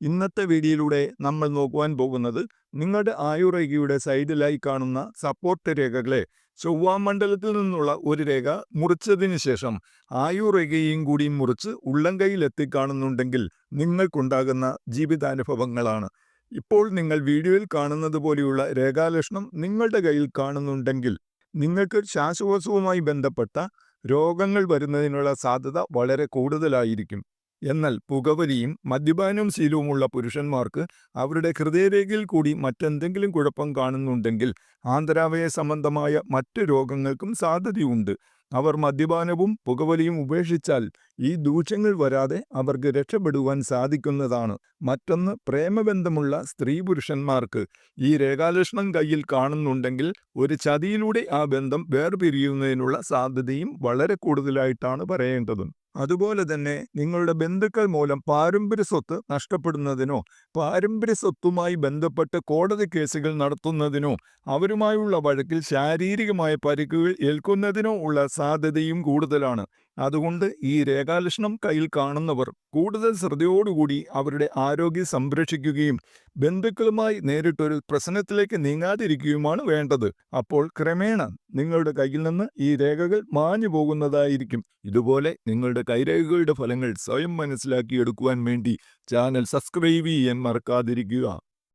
ഇന്നത്തെ വീഡിയോയിലൂടെ നമ്മൾ നോക്കുവാൻ പോകുന്നത് നിങ്ങളുടെ ആയുർരേഖയുടെ സൈഡിലായി കാണുന്ന സപ്പോർട്ട് രേഖകളെ ചൊവ്വാമണ്ഡലത്തിൽ നിന്നുള്ള ഒരു രേഖ മുറിച്ചതിന് ശേഷം ആയുർരേഖയും കൂടി മുറിച്ച് ഉള്ളംകൈയിലെത്തി എത്തിക്കാണുന്നുണ്ടെങ്കിൽ നിങ്ങൾക്കുണ്ടാകുന്ന ജീവിതാനുഭവങ്ങളാണ്. ഇപ്പോൾ നിങ്ങൾ വീഡിയോയിൽ കാണുന്നത് പോലെയുള്ള രേഖാലക്ഷണം നിങ്ങളുടെ കയ്യിൽ കാണുന്നുണ്ടെങ്കിൽ നിങ്ങൾക്ക് ശ്വാസകോശവുമായി ബന്ധപ്പെട്ട രോഗങ്ങൾ വരുന്നതിനുള്ള സാധ്യത വളരെ കൂടുതലായിരിക്കും. എന്നാൽ പുകവലിയും മദ്യപാനവും ശീലവുമുള്ള പുരുഷന്മാർക്ക് അവരുടെ ഹൃദയരേഖയിൽ കൂടി മറ്റെന്തെങ്കിലും കുഴപ്പം കാണുന്നുണ്ടെങ്കിൽ ആന്തരാവയ സംബന്ധമായ മറ്റ് രോഗങ്ങൾക്കും സാധ്യതയുണ്ട്. അവർ മദ്യപാനവും പുകവലിയും ഉപേക്ഷിച്ചാൽ ഈ ദൂഷ്യങ്ങൾ വരാതെ അവർക്ക് രക്ഷപ്പെടുവാൻ സാധിക്കുന്നതാണ്. മറ്റൊന്ന് പ്രേമബന്ധമുള്ള സ്ത്രീ പുരുഷന്മാർക്ക് ഈ രേഖാലക്ഷണം കയ്യിൽ കാണുന്നുണ്ടെങ്കിൽ ഒരു ചതിയിലൂടെ ആ ബന്ധം വേർപിരിയുന്നതിനുള്ള സാധ്യതയും വളരെ കൂടുതലായിട്ടാണ് പറയേണ്ടത്. അതുപോലെ തന്നെ നിങ്ങളുടെ ബന്ധുക്കൾ മൂലം പാരമ്പര്യ സ്വത്ത് നഷ്ടപ്പെടുന്നതിനോ പാരമ്പര്യ സ്വത്തുമായി ബന്ധപ്പെട്ട് കോടതി കേസുകൾ നടത്തുന്നതിനോ അവരുമായുള്ള വഴക്കിൽ ശാരീരികമായ പരിക്കുകൾ ഏൽക്കുന്നതിനോ ഉള്ള സാധ്യതയും കൂടുതലാണ്. അതുകൊണ്ട് ഈ രേഖാലക്ഷണം കയ്യിൽ കാണുന്നവർ കൂടുതൽ ശ്രദ്ധയോടുകൂടി അവരുടെ ആരോഗ്യം സംരക്ഷിക്കുകയും ബന്ധുക്കളുമായി നേരിട്ടൊരു പ്രശ്നത്തിലേക്ക് നീങ്ങാതിരിക്കുകയുമാണ് വേണ്ടത്. അപ്പോൾ ക്രമേണ നിങ്ങളുടെ കയ്യിൽ നിന്ന് ഈ രേഖകൾ മാഞ്ഞു പോകുന്നതായിരിക്കും. ഇതുപോലെ നിങ്ങളുടെ കൈരേഖകളുടെ ഫലങ്ങൾ സ്വയം മനസ്സിലാക്കിയെടുക്കുവാൻ വേണ്ടി ചാനൽ സബ്സ്ക്രൈബ് ചെയ്യാൻ മറക്കാതിരിക്കുക.